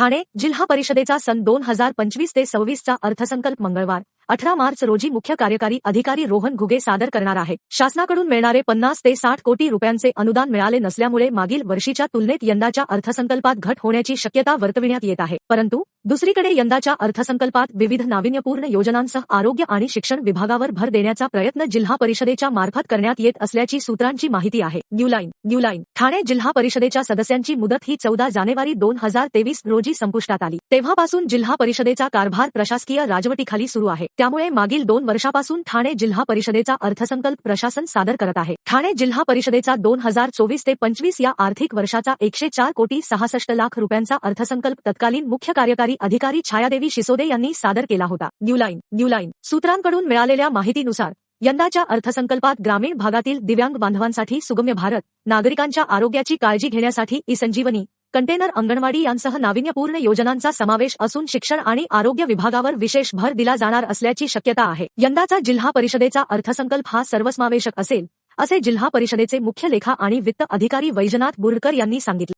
ठाणे जिल्हा परिषदेचा सन दोन हजार पंचवीस ते सव्वीसचा अर्थसंकल्प मंगळवार. अठरा मार्च रोजी मुख्य कार्यकारी अधिकारी रोहन घुगे सादर करणार आहे शासनाकडून मिळणारे पन्नास ते साठ कोटी रुपयांचे अनुदान मिळाले नसल्यामुळे मागील वर्षीच्या तुलनेत यंदाच्या अर्थसंकल्पात घट होण्याची शक्यता वर्तविण्यात येत आहे. परंतु दुसरीकडे यंदाच्या अर्थसंकल्पात विविध नाविन्यपूर्ण योजनांसह आरोग्य आणि शिक्षण विभागावर भर देण्याचा प्रयत्न जिल्हा परिषदेच्या मार्फत करण्यात येत असल्याची सूत्रांची माहिती आहे. न्यूलाईन न्यूलाईन ठाणे जिल्हा परिषदेच्या सदस्यांची मुदत ही चौदा जानेवारी दोन हजार तेवीस रोजी संपुष्टात आली. तेव्हापासून जिल्हा परिषदेचा कारभार प्रशासकीय राजवटीखाली सुरू आहे. त्यामुळे मागील दोन वर्षापासून ठाणे जिल्हा परिषदेचा अर्थसंकल्प प्रशासन सादर करत आहे. ठाणे जिल्हा परिषदेचा दोन हजार चोवीस ते पंचवीस या आर्थिक वर्षाचा एकशे चार कोटी सहासष्ट लाख रुपयांचा अर्थसंकल्प तत्कालीन मुख्य कार्यकारी अधिकारी छायादेवी शिसोदे यांनी सादर केला होता. न्यूलाईन न्यूलाईन सूत्रांकडून मिळालेल्या माहितीनुसार यंदाच्या अर्थसंकल्पात ग्रामीण भागातील दिव्यांग बांधवांसाठी सुगम्य भारत नागरिकांच्या आरोग्याची काळजी घेण्यासाठी ई संजीवनी कंटेनर अंगणवाडी यांसह नाविन्यपूर्ण योजनांचा समावेश असून शिक्षण आणि आरोग्य विभागावर विशेष भर दिला जाणार असल्याची शक्यता आहे. यंदाचा जिल्हा परिषदेचा अर्थसंकल्प हा सर्वसमावेशक असेल असे जिल्हा परिषदेचे मुख्य लेखा आणि वित्त अधिकारी वैजनाथ बुरकर यांनी सांगितले.